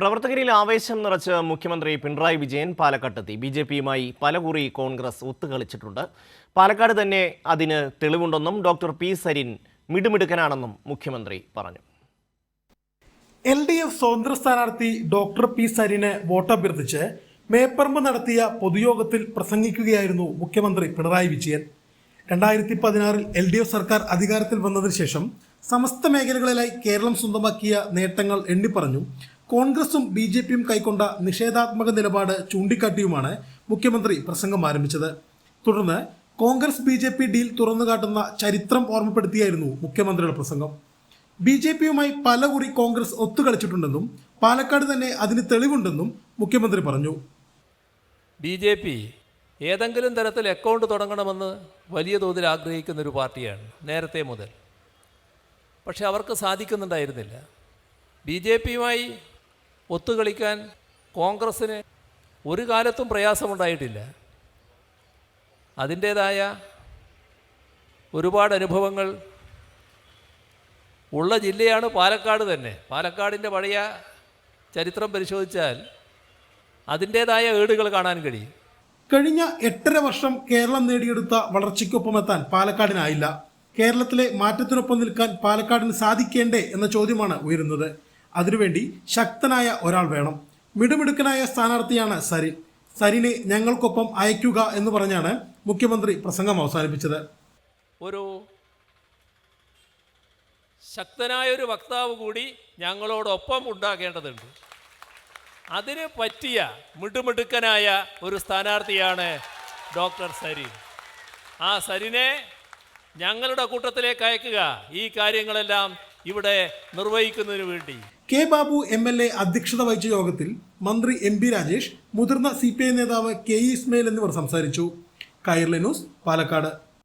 പ്രവർത്തകരിൽ ആവേശം നിറച്ച് മുഖ്യമന്ത്രി പിണറായി വിജയൻ പാലക്കാട്ടെത്തി. ബി ജെ പിയുമായി പലകുറി കോൺഗ്രസ് ഒത്തുകളിച്ചിട്ടുണ്ട്. പാലക്കാട് തന്നെ അതിന് തെളിവുണ്ടെന്നും ഡോക്ടർ പി സരിൻ മിടുമിടുക്കനാണെന്നും മുഖ്യമന്ത്രി പറഞ്ഞു. എൽ ഡി എഫ് സ്വതന്ത്ര സ്ഥാനാർത്ഥി ഡോക്ടർ പി സരിന് വോട്ടഭ്യർത്ഥിച്ച് മേപ്പറമ്പ് നടത്തിയ പൊതുയോഗത്തിൽ പ്രസംഗിക്കുകയായിരുന്നു മുഖ്യമന്ത്രി പിണറായി വിജയൻ. രണ്ടായിരത്തി പതിനാറിൽ എൽ ഡി എഫ് സർക്കാർ അധികാരത്തിൽ വന്നതിന് ശേഷം സമസ്ത മേഖലകളിലായി കേരളം സ്വന്തമാക്കിയ നേട്ടങ്ങൾ എണ്ണിപ്പറഞ്ഞു. കോൺഗ്രസും ബി ജെ പിയും കൈക്കൊണ്ട നിഷേധാത്മക നിലപാട് ചൂണ്ടിക്കാട്ടിയുമാണ് മുഖ്യമന്ത്രി പ്രസംഗം ആരംഭിച്ചത്. തുടർന്ന് Congress B J P deal തുറന്നുകാട്ടുന്ന ചരിത്രം ഓർമ്മപ്പെടുത്തിയായിരുന്നു മുഖ്യമന്ത്രിയുടെ പ്രസംഗം. ബി ജെ പിയുമായി പലകുറി കോൺഗ്രസ് ഒത്തുകളിച്ചിട്ടുണ്ടെന്നും പാലക്കാട് തന്നെ അതിന് തെളിവുണ്ടെന്നും മുഖ്യമന്ത്രി പറഞ്ഞു. ബി ജെ പി ഏതെങ്കിലും തരത്തിൽ അക്കൗണ്ട് തുടങ്ങണമെന്ന് വലിയ തോതിൽ ആഗ്രഹിക്കുന്ന ഒരു പാർട്ടിയാണ് നേരത്തെ മുതൽ. പക്ഷെ അവർക്ക് സാധിക്കുന്നുണ്ടായിരുന്നില്ല. ബി ജെ പിയുമായി ഒത്തുകളിക്കാൻ കോൺഗ്രസ്സിന് ഒരു കാലത്തും പ്രയാസമുണ്ടായിട്ടില്ല. അതിന്റേതായ ഒരുപാട് അനുഭവങ്ങൾ ഉള്ള ജില്ലയാണ് പാലക്കാട് തന്നെ. പാലക്കാടിന്റെ പഴയ ചരിത്രം പരിശോധിച്ചാൽ അതിന്റേതായ ഏടുകൾ കാണാൻ കഴിയും. കഴിഞ്ഞ എട്ടര വർഷം കേരളം നേടിയെടുത്ത വളർച്ചയ്ക്കൊപ്പമെത്താൻ പാലക്കാടിനായില്ല. കേരളത്തിലെ മാറ്റത്തിനൊപ്പം നിൽക്കാൻ പാലക്കാടിന് സാധിക്കേണ്ടേ എന്ന ചോദ്യമാണ് ഉയരുന്നത്. അതിനുവേണ്ടി ശക്തനായ ഒരാൾ വേണം. മിടുമിടുക്കനായ സ്ഥാനാർത്ഥിയാണ് സരിൻ സരിനെ ഞങ്ങൾക്കൊപ്പം അയക്കുക എന്ന് പറഞ്ഞാണ് മുഖ്യമന്ത്രി പ്രസംഗം അവസാനിപ്പിച്ചത്. ഒരു ശക്തനായ ഒരു വക്താവ് കൂടി ഞങ്ങളോടൊപ്പം ഉണ്ടാകേണ്ടതുണ്ട്. അതിന് പറ്റിയ മിടുമിടുക്കനായ ഒരു സ്ഥാനാർത്ഥിയാണ് ഡോക്ടർ സരിൻ ആ സരിനെ ഞങ്ങളുടെ കൂട്ടത്തിലേക്ക് അയക്കുക. ഈ കാര്യങ്ങളെല്ലാം ഇവിടെ നിർവഹിക്കുന്നതിന് വേണ്ടി. K Babu M L A അധ്യക്ഷത വഹിച്ച യോഗത്തിൽ മന്ത്രി എം പി രാജേഷ് മുതിർന്ന സി പി ഐ നേതാവ് കെ ഇസ്മയിൽ എന്നിവർ സംസാരിച്ചു. കയർലെ ന്യൂസ് പാലക്കാട്.